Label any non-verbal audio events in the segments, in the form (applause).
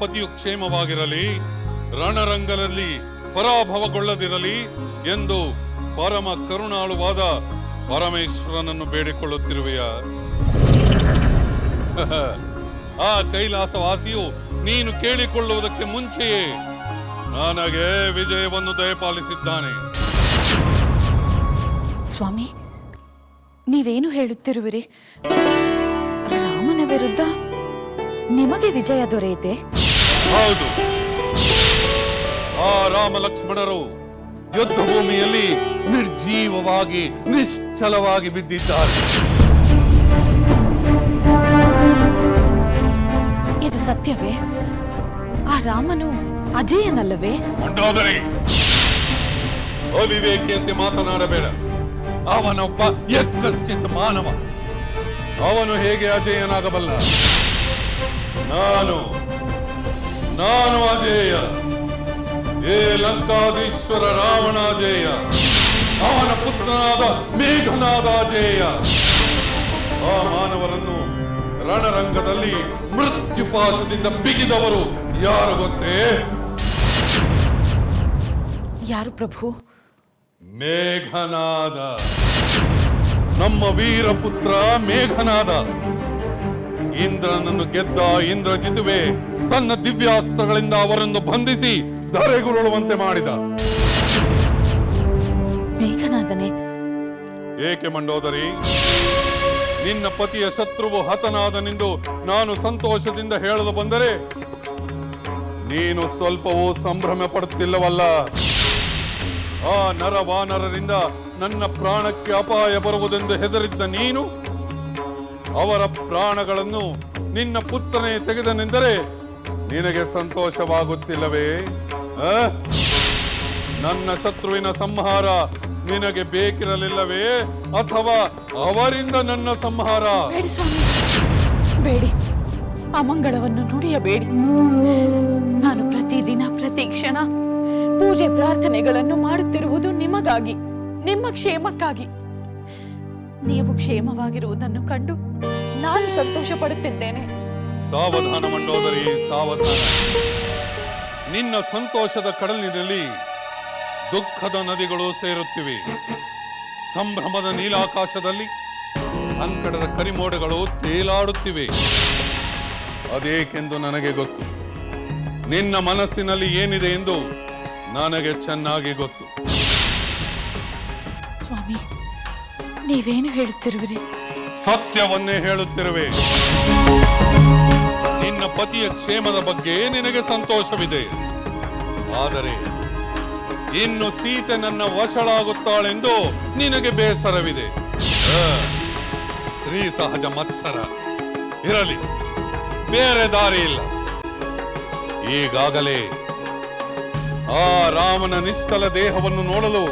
ಪತಿಯು ಕ್ಷೇಮವಾಗಿರಲಿ, ರಣರಂಗದಲ್ಲಿ ಪರಾಭವಗೊಳ್ಳದಿರಲಿ ಎಂದು ಪರಮ ಕರುಣಾಳುವಾದ ಪರಮೇಶ್ವರನನ್ನು ಬೇಡಿಕೊಳ್ಳುತ್ತಿರುವೆಯ. (laughs) ಆ ಕೈಲಾಸವಾಸಿಯು ನೀನು ಕೇಳಿಕೊಳ್ಳುವುದಕ್ಕೆ ಮುಂಚೆಯೇ ನನಗೆ ವಿಜಯವನ್ನು ದಯಪಾಲಿಸಿದ್ದಾನೆ. ಸ್ವಾಮಿ, ನೀವೇನು ಹೇಳುತ್ತಿರುವಿರಿ? ರಾಮನ ವಿರುದ್ಧ ನಿಮಗೆ ವಿಜಯ ದೊರೆಯಿತೆ ಹೌದು. ಆ ರಾಮ ಲಕ್ಷ್ಮಣರು ಯುದ್ಧ ಭೂಮಿಯಲ್ಲಿ ನಿರ್ಜೀವವಾಗಿ ನಿಶ್ಚಲವಾಗಿ ಬಿದ್ದಿದ್ದಾರೆ. ಇದು ಸತ್ಯವೇ? ಆ ರಾಮನು ಅಜೇಯನಲ್ಲವೇ? ಮಂಡೋದರಿ ಅವಿವೇಕಿಯಂತೆ ಮಾತನಾಡಬೇಡ. ಅವನೊಬ್ಬ ಯಕ್ಕಶ್ಚಿತ್ ಮಾನವ. ಅವನು ಹೇಗೆ ಅಜೇಯನಾಗಬಲ್ಲ? ನಾನು ನಾನು ಅಜೇಯ. ಏ ಲಂಕಾಧೀಶ್ವರ ರಾವಣ ಅಜೇಯ ಅವನ ಪುತ್ರನಾದ ಮೇಘನಾದ ಅಜೇಯ. ಆ ಮಾನವರನ್ನು ರಣರಂಗದಲ್ಲಿ ಮೃತ್ಯುಪಾಶದಿಂದ ಬಿಗಿದವರು ಯಾರು ಗೊತ್ತೇ? ಯಾರು ಪ್ರಭು? ಮೇಘನಾದ. ನಮ್ಮ ವೀರಪುತ್ರ ಮೇಘನಾದ. ಇಂದ್ರನನ್ನು ಗೆದ್ದ ಇಂದ್ರ ಜಿತುವೆ ತನ್ನ ದಿವ್ಯಾಸ್ತ್ರಗಳಿಂದ ಅವರನ್ನು ಬಂಧಿಸಿ ಧರೆಗುರುಳುವಂತೆ ಮಾಡಿದ. ಮೇಘನಾದನೆ. ಏಕೆ ಮಂಡೋದರಿ? ನಿನ್ನ ಪತಿಯ ಶತ್ರುವು ಹತನಾದನೆಂದು ನಾನು ಸಂತೋಷದಿಂದ ಹೇಳಲು ಬಂದರೆ ನೀನು ಸ್ವಲ್ಪವೂ ಸಂಭ್ರಮ ಪಡುತ್ತಿಲ್ಲವಲ್ಲ. ಆ ನರವಾನರರಿಂದ ನನ್ನ ಪ್ರಾಣಕ್ಕೆ ಅಪಾಯ ಬರುವುದೆಂದು ಹೆದರಿದ್ದ ನೀನು ಅವರ ಪ್ರಾಣಗಳನ್ನು ನಿನ್ನ ಪುತ್ರನೇ ತೆಗೆದನೆಂದರೆ ನಿನಗೆ ಸಂತೋಷವಾಗುತ್ತಿಲ್ಲವೇ? ಆ? ನನ್ನ ಶತ್ರುವಿನ ಸಂಹಾರ ನಿನಗೆ ಬೇಕಿರಲಿಲ್ಲವೇ? ಅಥವಾ ಅವರಿಂದ ನನ್ನ ಸಂಹಾರ? ಬೇಡಿ ಸ್ವಾಮಿ, ಬೇಡಿ. ಅಮಂಗಳವನ್ನು ನುಡಿಯಬೇಡಿ. ನಾನು ಪ್ರತಿದಿನ, ಪ್ರತಿ ಕ್ಷಣ ಪೂಜೆ ಪ್ರಾರ್ಥನೆಗಳನ್ನು ಮಾಡುತ್ತಿರುವುದು ನಿಮಗಾಗಿ, ನಿಮ್ಮ ಕ್ಷೇಮಕ್ಕಾಗಿ. ನೀವು ಕ್ಷೇಮವಾಗಿರುವುದನ್ನು ಕಂಡು ನಾನು ಸಂತೋಷ ಪಡುತ್ತಿದ್ದೇನೆ ಸಾವಧಾನ ಮಂಡೋದರಿ ಸಾವಧಾನ. ನಿನ್ನ ಸಂತೋಷದ ಕಡಲಿನಲ್ಲಿ ದುಃಖದ ನದಿಗಳು ಸೇರುತ್ತಿವೆ. ಸಂಭ್ರಮದ ನೀಲಾಕಾಶದಲ್ಲಿ ಸಂಕಟದ ಕರಿಮೋಡಗಳು ತೇಲಾಡುತ್ತಿವೆ. ಅದೇಕೆಂದು ನನಗೆ ಗೊತ್ತು. ನಿನ್ನ ಮನಸ್ಸಿನಲ್ಲಿ ಏನಿದೆ ಎಂದು ನನಗೆ ಚೆನ್ನಾಗಿ ಗೊತ್ತು. ಸ್ವಾಮಿ ನೀವೇನು ಹೇಳುತ್ತಿರುವಿರಿ? ಸತ್ಯವನ್ನೇ ಹೇಳುತ್ತಿರುವೆ. ನಿನ್ನ ಪತಿಯ ಕ್ಷೇಮದ ಬಗ್ಗೆ ನಿನಗೆ ಸಂತೋಷವಿದೆ. ಆದರೆ ಇನ್ನು ಸೀತೆ ನನ್ನ ವಶಳಾಗುತ್ತಾಳೆಂದು ನಿನಗೆ ಬೇಸರವಿದೆ. ಸ್ತ್ರೀ ಸಹಜ ಮತ್ಸರ. ಇರಲಿ, ಬೇರೆ ದಾರಿ ಇಲ್ಲ. ಈಗಾಗಲೇ ಆ ರಾಮನ ನಿಶ್ಚಲ ದೇಹವನ್ನು ನೋಡಲು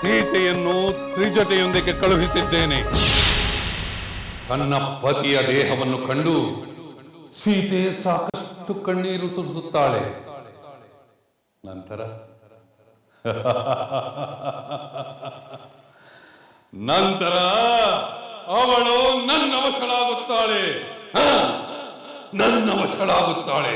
ಸೀತೆಯನ್ನು ತ್ರಿಜತೆಯೊಂದಿಗೆ ಕಳುಹಿಸಿದ್ದೇನೆ. ತನ್ನ ಪತಿಯ ದೇಹವನ್ನು ಕಂಡು ಸೀತೆ ಸಾಕಷ್ಟು ಕಣ್ಣೀರು ಸುರಿಸುತ್ತಾಳೆ. ನಂತರ ನಂತರ ಅವಳು ನನ್ನ ವಶಳಾಗುತ್ತಾಳೆ ನನ್ನ ವಶಳಾಗುತ್ತಾಳೆ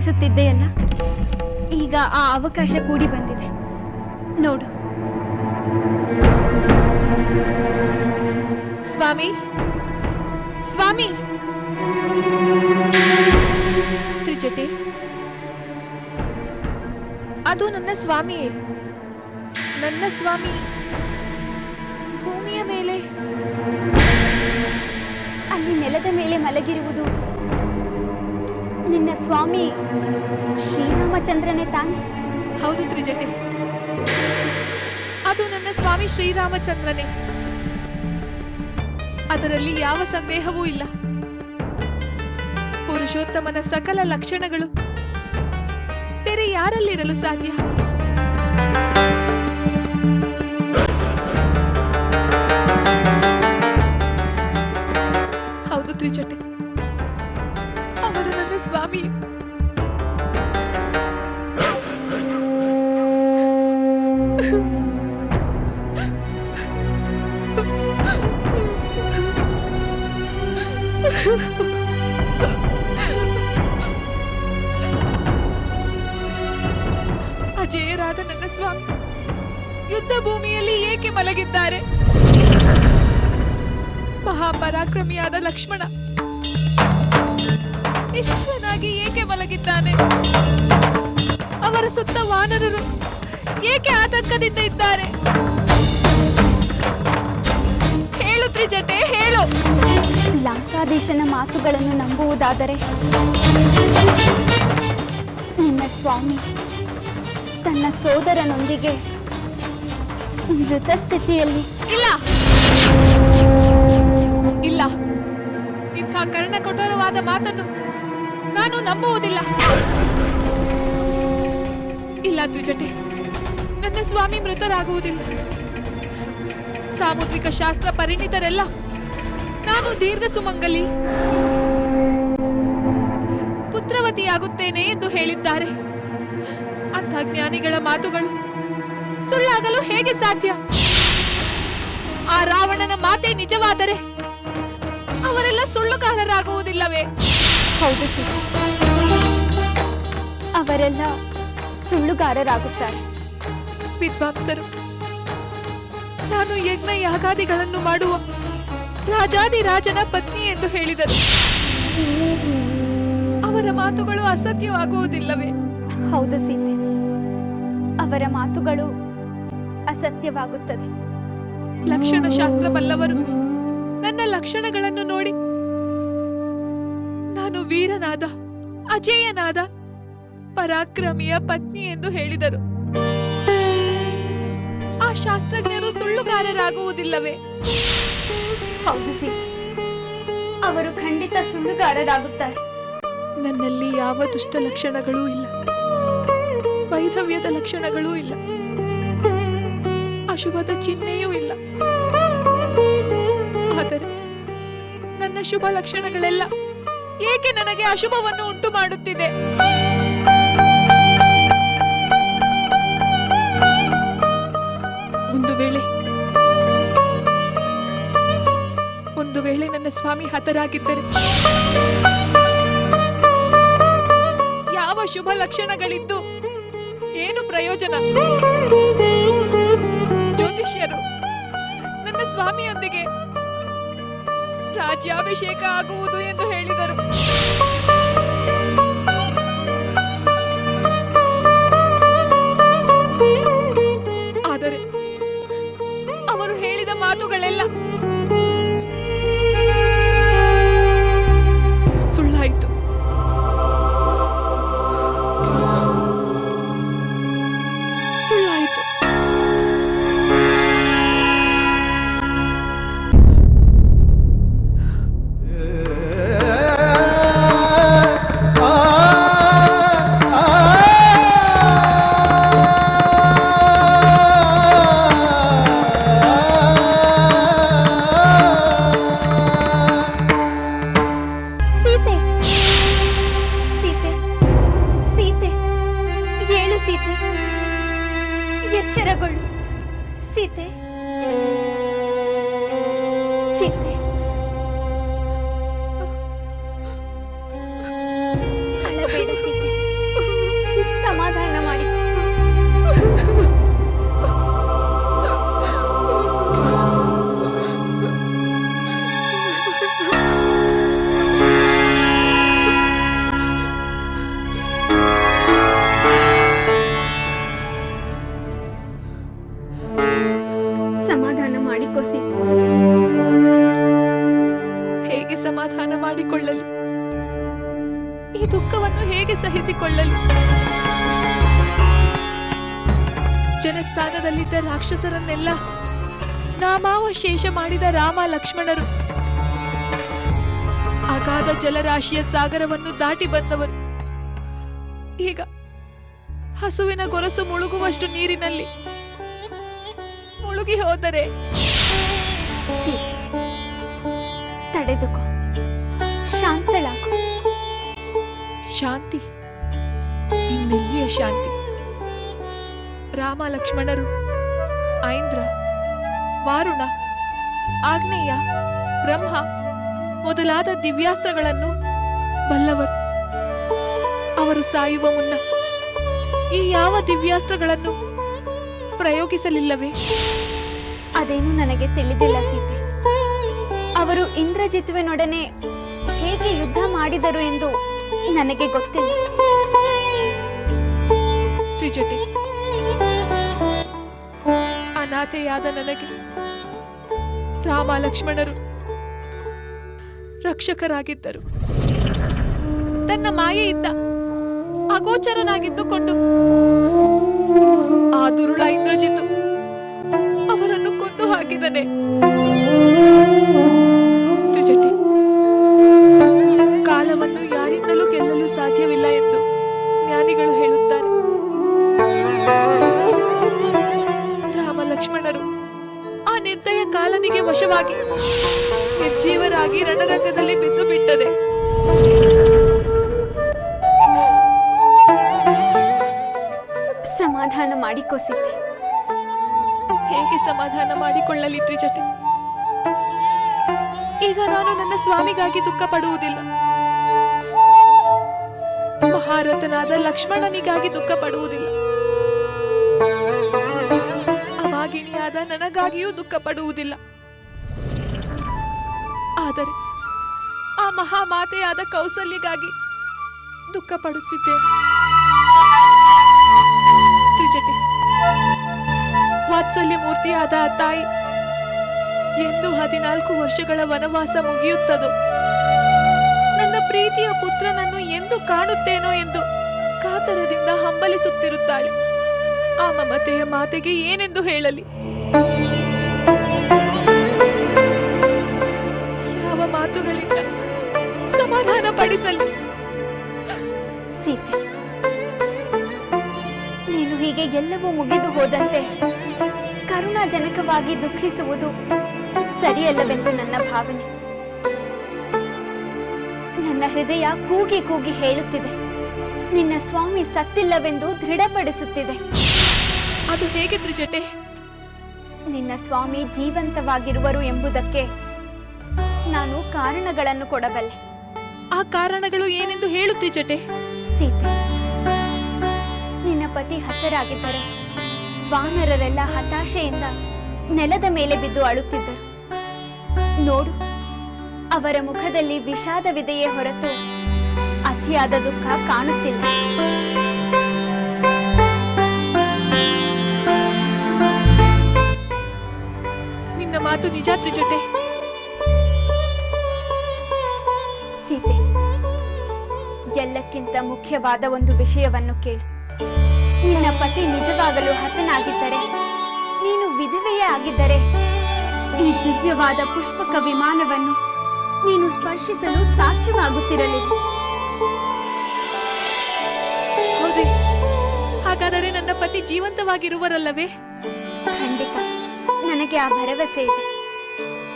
ಪರಿತಪಿಸುತ್ತಿದ್ದೆಯಲ್ಲ ಈಗ ಆ ಅವಕಾಶ ಕೂಡಿ ಬಂದಿದೆ. ನೋಡು. ಸ್ವಾಮಿ? ಸ್ವಾಮಿ? ತ್ರಿಜಟೆ. ಅದು ನನ್ನ ಸ್ವಾಮಿಯೇ. ನನ್ನ ಸ್ವಾಮಿ. ಭೂಮಿಯ ಮೇಲೆ. ಅಲ್ಲಿ ನೆಲದ ಮೇಲೆ ಮಲಗಿರುವುದು ನಿನ್ನ ಸ್ವಾಮಿ ಶ್ರೀರಾಮಚಂದ್ರನೇ ತಾನೆ? ಹೌದು ತ್ರಿಜಟೆ. ಅದು ನನ್ನ ಸ್ವಾಮಿ ಶ್ರೀರಾಮಚಂದ್ರನೇ. ಅದರಲ್ಲಿ ಯಾವ ಸಂದೇಹವೂ ಇಲ್ಲ. ಪುರುಷೋತ್ತಮನ ಸಕಲ ಲಕ್ಷಣಗಳು ಬೇರೆ ಯಾರಲ್ಲಿರಲು ಸಾಧ್ಯ? ಸ್ವಾಮಿ ಅಜೇಯರಾದ ನನ್ನ ಸ್ವಾಮಿ ಯುದ್ಧ ಭೂಮಿಯಲ್ಲಿ ಏಕೆ ಮಲಗಿದ್ದಾರೆ? ಮಹಾಪರಾಕ್ರಮಿಯಾದ ಲಕ್ಷ್ಮಣ ನಿಶ್ಚಲನಾಗಿ ಏಕೆ ಮಲಗಿದ್ದಾನೆ? ಅವರ ಸುತ್ತ ವಾನರರು ಏಕೆ ಆತಂಕದಿಂದ ಇದ್ದಾರೆ? ಹೇಳು ತ್ರಿಜಟೆ ಹೇಳು. ಲಂಕಾದೇಶನ ಮಾತುಗಳನ್ನು ನಂಬುವುದಾದರೆ ನಿನ್ನ ಸ್ವಾಮಿ ತನ್ನ ಸೋದರನೊಂದಿಗೆ ಮೃತ ಸ್ಥಿತಿಯಲ್ಲಿ ಇಲ್ಲ. ಇಲ್ಲ. ಇಂಥ ಕರ್ಣ ಕಠೋರವಾದ ಮಾತನ್ನು ನಾನು ನಂಬುವುದಿಲ್ಲ. ಇಲ್ಲ ತ್ರಿಜಟೆ ನನ್ನ ಸ್ವಾಮಿ ಮೃತರಾಗುವುದಿಲ್ಲ. ಸಾಮುದ್ರಿಕ ಶಾಸ್ತ್ರ ಪರಿಣಿತರೆಲ್ಲ, ನಾನು ದೀರ್ಘ ಸುಮಂಗಲಿ ಪುತ್ರವತಿಯಾಗುತ್ತೇನೆ ಎಂದು ಹೇಳಿದ್ದಾರೆ. ಅಂಥ ಜ್ಞಾನಿಗಳ ಮಾತುಗಳು ಸುಳ್ಳಾಗಲು ಹೇಗೆ ಸಾಧ್ಯ? ಆ ರಾವಣನ ಮಾತೆ ನಿಜವಾದರೆ ಅವರೆಲ್ಲ ಸುಳ್ಳುಗಾರರಾಗುವುದಿಲ್ಲವೇ? ಹೌದು ಸೀತೆ. ಅವರೆಲ್ಲ ಸುಳ್ಳುಗಾರರಾಗುತ್ತಾರೆ. ವಿದ್ವಾಂಸರು ನಾನು ಯಜ್ಞ ಯಾಗಾದಿಗಳನ್ನು ಮಾಡುವ ರಾಜಾದಿ ರಾಜನ ಪತ್ನಿ ಎಂದು ಹೇಳಿದರು. ಅವರ ಮಾತುಗಳು ಅಸತ್ಯವಾಗುವುದಿಲ್ಲವೇ? ಹೌದು ಸೀತೆ. ಅವರ ಮಾತುಗಳು ಅಸತ್ಯವಾಗುತ್ತದೆ. ಲಕ್ಷಣ ಶಾಸ್ತ್ರ ಬಲ್ಲವರು ನನ್ನ ಲಕ್ಷಣಗಳನ್ನು ನೋಡಿ ನಾನು ವೀರನಾದ ಅಜೇಯನಾದ ಪರಾಕ್ರಮಿಯ ಪತ್ನಿ ಎಂದು ಹೇಳಿದರು. ಆ ಶಾಸ್ತ್ರಜ್ಞರು ಸುಳ್ಳುಗಾರರಾಗುವುದಿಲ್ಲವೇ? ಹೌದು ಸಿ. ಅವರು ಖಂಡಿತ ಸುಳ್ಳುಗಾರರಾಗುತ್ತಾರೆ. ನನ್ನಲ್ಲಿ ಯಾವ ದುಷ್ಟ ಲಕ್ಷಣಗಳೂ ಇಲ್ಲ. ವೈಧವ್ಯದ ಲಕ್ಷಣಗಳೂ ಇಲ್ಲ. ಅಶುಭದ ಚಿಹ್ನೆಯೂ ಇಲ್ಲ. ಆದರೆ ನನ್ನ ಶುಭ ಲಕ್ಷಣಗಳೆಲ್ಲ ಏಕೆ ನನಗೆ ಅಶುಭವನ್ನು ಉಂಟು ಮಾಡುತ್ತಿದೆ? ಒಂದು ವೇಳೆ ಒಂದು ವೇಳೆ ನನ್ನ ಸ್ವಾಮಿ ಹತರಾಗಿದ್ದರೆ, ಯಾವ ಶುಭ ಲಕ್ಷಣಗಳಿದ್ದು ಏನು ಪ್ರಯೋಜನ? ಜ್ಯೋತಿಷ್ಯರು, ನನ್ನ ಸ್ವಾಮಿಯೊಂದಿಗೆ ರಾಜ್ಯಾಭಿಷೇಕ ಆಗುವುದು ಎಂದು ಹೇಳಿದರು ಈ ದುಃಖವನ್ನು ಹೇಗೆ ಸಹಿಸಿಕೊಳ್ಳಲಿ? ಜನಸ್ಥಾನದಲ್ಲಿದ್ದ ರಾಕ್ಷಸರನ್ನೆಲ್ಲ ನಾಮಾವಶೇಷ ಮಾಡಿದ ರಾಮ ಲಕ್ಷ್ಮಣರು. ಅಗಾಧ ಜಲರಾಶಿಯ ಸಾಗರವನ್ನು ದಾಟಿ ಬಂದವರು. ಈಗ ಹಸುವಿನ ಗೊರಸು ಮುಳುಗುವಷ್ಟು ನೀರಿನಲ್ಲಿ ಮುಳುಗಿ ಹೋದರೆ? ತಡೆದುಕೋ. ಶಾಂತಳಾಗು. ಶಾಂತಿ. ಇನ್ನೆಲ್ಲಿಯ ಶಾಂತಿ. ರಾಮ, ಲಕ್ಷ್ಮಣರು, ಐಂದ್ರ, ವಾರುಣ, ಆಗ್ನೇಯ, ಬ್ರಹ್ಮ ಮೊದಲಾದ ದಿವ್ಯಾಸ್ತ್ರಗಳನ್ನು ಬಲ್ಲವರು. ಅವರು ಸಾಯುವ ಮುನ್ನ ಈ ಯಾವ ದಿವ್ಯಾಸ್ತ್ರಗಳನ್ನು ಪ್ರಯೋಗಿಸಲಿಲ್ಲವೇ? ಅದೇನು ನನಗೆ ತಿಳಿದಿಲ್ಲ ಸೀತೆ. ಅವರು ಇಂದ್ರಜಿತ್ವನೊಡನೆ ಹೇಗೆ ಯುದ್ಧ ಮಾಡಿದರು ಎಂದು ನನಗೆ ಗೊತ್ತಿಲ್ಲ. ತ್ರಿಜಟಿ, ಅನಾಥೆಯಾದ ನನಗೆ ರಾಮ ಲಕ್ಷ್ಮಣರು ರಕ್ಷಕರಾಗಿದ್ದರು. ತನ್ನ ಮಾಯೆಯಿಂದ ಅಗೋಚರನಾಗಿದ್ದುಕೊಂಡು ಆ ದುರುಳ ಇಂದ್ರಜಿತು ಅವರನ್ನು ಕೊಂದು ಹಾಕಿದನೆ. ವಶವಾಗಿ ನಿರ್ಜೀವರಾಗಿ ರಣರಂಗದಲ್ಲಿ ಬಿದ್ದು ಬಿಟ್ಟದೆ. ಸಮಾಧಾನ ಮಾಡಿಕೋ ಹೇಗೆ ಸಮಾಧಾನ ಮಾಡಿಕೊಳ್ಳಲಿ ತ್ರಿಜಟೆ? ಈಗ ನಾನು ನನ್ನ ಸ್ವಾಮಿಗಾಗಿ ದುಃಖ ಪಡುವುದಿಲ್ಲ. ಮಹಾರಥನಾದ ಲಕ್ಷ್ಮಣನಿಗಾಗಿ ದುಃಖ ಪಡುವುದಿಲ್ಲ. ಅವಾಗಿಣಿಯಾದ ನನಗಾಗಿಯೂ ದುಃಖ ಪಡುವುದಿಲ್ಲ. ಆದರೆ ಆ ಮಹಾಮಾತೆಯಾದ ಕೌಸಲ್ಯಗಾಗಿ ದುಃಖ ಪಡುತ್ತಿದ್ದೇನೆ ತ್ರಿಜಟೆ ವಾತ್ಸಲ್ಯ ಮೂರ್ತಿಯಾದ ಆ ತಾಯಿ ಎಂದು ಹದಿನಾಲ್ಕು ವರ್ಷಗಳ ವನವಾಸ ಮುಗಿಯುತ್ತದೋ? ನನ್ನ ಪ್ರೀತಿಯ ಪುತ್ರನನ್ನು ಎಂದು ಕಾಣುತ್ತೇನೋ ಎಂದು ಕಾತರದಿಂದ ಹಂಬಲಿಸುತ್ತಿರುತ್ತಾಳೆ. ಆ ಮಮತೆಯ ಮಾತೆಗೆ ಏನೆಂದು ಹೇಳಲಿ? ಕರುಣಾಜನಕವಾಗಿ ದುಃಖಿಸುವುದು ಸರಿಯಲ್ಲವೆಂದು ನನ್ನ ಭಾವನೆ. ನನ್ನ ಹೃದಯ ಕೂಗಿ ಕೂಗಿ ಹೇಳುತ್ತಿದೆ. ನಿನ್ನ ಸ್ವಾಮಿ ಸತ್ತಿಲ್ಲವೆಂದು ದೃಢಪಡಿಸುತ್ತಿದೆ. ಅದು ಹೇಗೆ ತ್ರಿಜಟೆ? ನಿನ್ನ ಸ್ವಾಮಿ ಜೀವಂತವಾಗಿರುವರು ಎಂಬುದಕ್ಕೆ ನಾನು ಕಾರಣಗಳನ್ನು ಕೊಡಬಲ್ಲೆ. ಆ ಕಾರಣಗಳು ಏನೆಂದು ಹೇಳುತ್ತಿ ತ್ರಿಜಟೆ. ಸೀತೆ ನಿನ್ನ ಪತಿ ಹತರಾಗಿದ್ದರೆ ವಾನರರೆಲ್ಲ ಹತಾಶೆಯಿಂದ ನೆಲದ ಮೇಲೆ ಬಿದ್ದು ಅಳುತ್ತಿದ್ದರು. ನೋಡು ಅವರ ಮುಖದಲ್ಲಿ ವಿಷಾದವಿದೆಯೇ ಹೊರತು ಅತಿಯಾದ ದುಃಖ ಕಾಣುತ್ತಿಲ್ಲ. ನಿನ್ನ ಮಾತು ನಿಜ ಜೊತೆ. ಸೀತೆ ಎಲ್ಲಕ್ಕಿಂತ ಮುಖ್ಯವಾದ ಒಂದು ವಿಷಯವನ್ನು ಕೇಳು. ನಿನ್ನ ಪತಿ ನಿಜವಾಗಲು ಹತನಾಗಿದ್ದರೆ ನೀನು ವಿಧವೆಯೇ ಆಗಿದ್ದರೆ ಈ ದಿವ್ಯವಾದ ಪುಷ್ಪಕ ವಿಮಾನವನ್ನು ನೀನು ಸ್ಪರ್ಶಿಸಲು ಸಾಧ್ಯವಾಗುತ್ತಿರಲಿಲ್ಲ ಹೌದೇ ಹಾಗಾದರೆ ನನ್ನ ಪತಿ ಜೀವಂತವಾಗಿರುವರಲ್ಲವೇ? ಖಂಡಿತ ನನಗೆ ಆ ಭರವಸೆ ಇದೆ.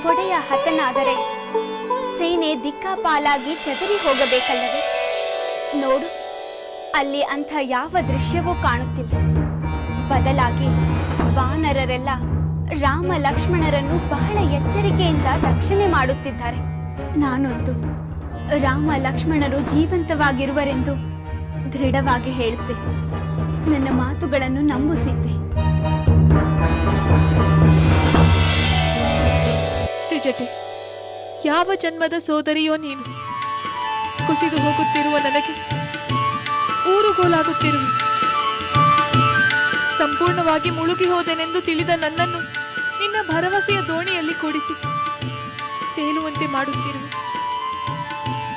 ಒಡೆಯ ಹತನಾದರೆ ಸೇನೆ ದಿಕ್ಕಾಪಾಲಾಗಿ ಚದರಿ ಹೋಗಬೇಕಲ್ಲವೇ? ನೋಡು ಅಲ್ಲಿ ಅಂಥ ಯಾವ ದೃಶ್ಯವೂ ಕಾಣುತ್ತಿಲ್ಲ. ಬದಲಾಗಿ ವಾನರರೆಲ್ಲ ರಾಮ ಲಕ್ಷ್ಮಣರನ್ನು ಬಹಳ ಎಚ್ಚರಿಕೆಯಿಂದ ರಕ್ಷಣೆ ಮಾಡುತ್ತಿದ್ದಾರೆ. ನಾನೊಂದು ರಾಮ ಲಕ್ಷ್ಮಣರು ಜೀವಂತವಾಗಿರುವರೆಂದು ದೃಢವಾಗಿ ಹೇಳುತ್ತೆ ನನ್ನ ಮಾತುಗಳನ್ನು ನಂಬಿಸಿದ್ದೆ. ತ್ರಿಜಟೆ, ಯಾವ ಜನ್ಮದ ಸೋದರಿಯೋ ನೀನು? ಕುಸಿದು ಹೋಗುತ್ತಿರುವ ನನಗೆ ಊರುಗೋಲಾಗುತ್ತಿರುವೆ. ಸಂಪೂರ್ಣವಾಗಿ ಮುಳುಗಿ ಹೋದೆನೆಂದು ತಿಳಿದ ನನ್ನನ್ನು ನಿನ್ನ ಭರವಸೆಯ ದೋಣಿಯಲ್ಲಿ ಕೂಡಿಸಿ. ತೇಲುವಂತೆ ಮಾಡುತ್ತಿರುವೆ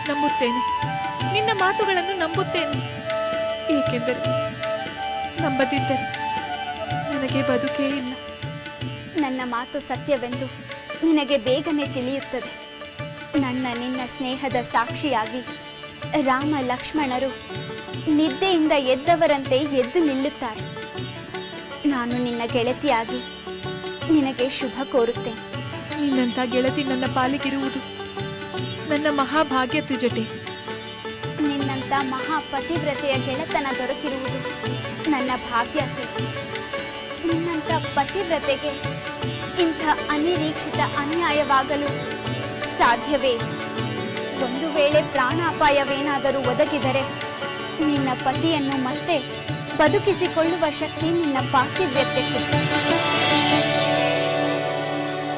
ನಂಬುತ್ತೇನೆ. ನಿನ್ನ ಮಾತುಗಳನ್ನು ನಂಬುತ್ತೇನೆ. ಏಕೆಂದರೆ ನಂಬದಿದ್ದರೆ ನನಗೆ ಬದುಕೇ ಇಲ್ಲ. ನನ್ನ ಮಾತು ಸತ್ಯವೆಂದು ನಿನಗೆ ಬೇಗನೆ ತಿಳಿಯುತ್ತದೆ. ನನ್ನ ನಿನ್ನ ಸ್ನೇಹದ ಸಾಕ್ಷಿಯಾಗಿ ರಾಮ ಲಕ್ಷ್ಮಣರು ನಿದ್ದೆಯಿಂದ ಎದ್ದವರಂತೆ ಎದ್ದು ನಿಲ್ಲುತ್ತಾರೆ. ನಾನು ನಿನ್ನ ಗೆಳತಿಯಾಗಿ ನಿನಗೆ ಶುಭ ಕೋರುತ್ತೆ ನಿನ್ನಂಥ ಗೆಳತಿ ನನ್ನ ಪಾಲಿಗಿರುವುದು. ನನ್ನ ಮಹಾಭಾಗ್ಯ ತುಜಟೆ ನಿನ್ನಂಥ ಮಹಾ ಪತಿವ್ರತೆಯ ಗೆಳೆತನ ದೊರಕಿರುವುದು ನನ್ನ ಭಾಗ್ಯ. ನಿನ್ನಂಥ ಪತಿವ್ರತೆಗೆ ಇಂಥ ಅನಿರೀಕ್ಷಿತ ಅನ್ಯಾಯವಾಗಲು ಸಾಧ್ಯವೇ? ಒಂದು ವೇಳೆ ಪ್ರಾಣಾಪಾಯವೇನಾದರೂ ಒದಗಿದರೆ ನಿನ್ನ ಪತಿಯನ್ನು ಮತ್ತೆ ಬದುಕಿಸಿಕೊಳ್ಳುವ ಶಕ್ತಿ ನಿನ್ನ ಪಾತಿವ್ರತ್ಯಕ್ಕೆ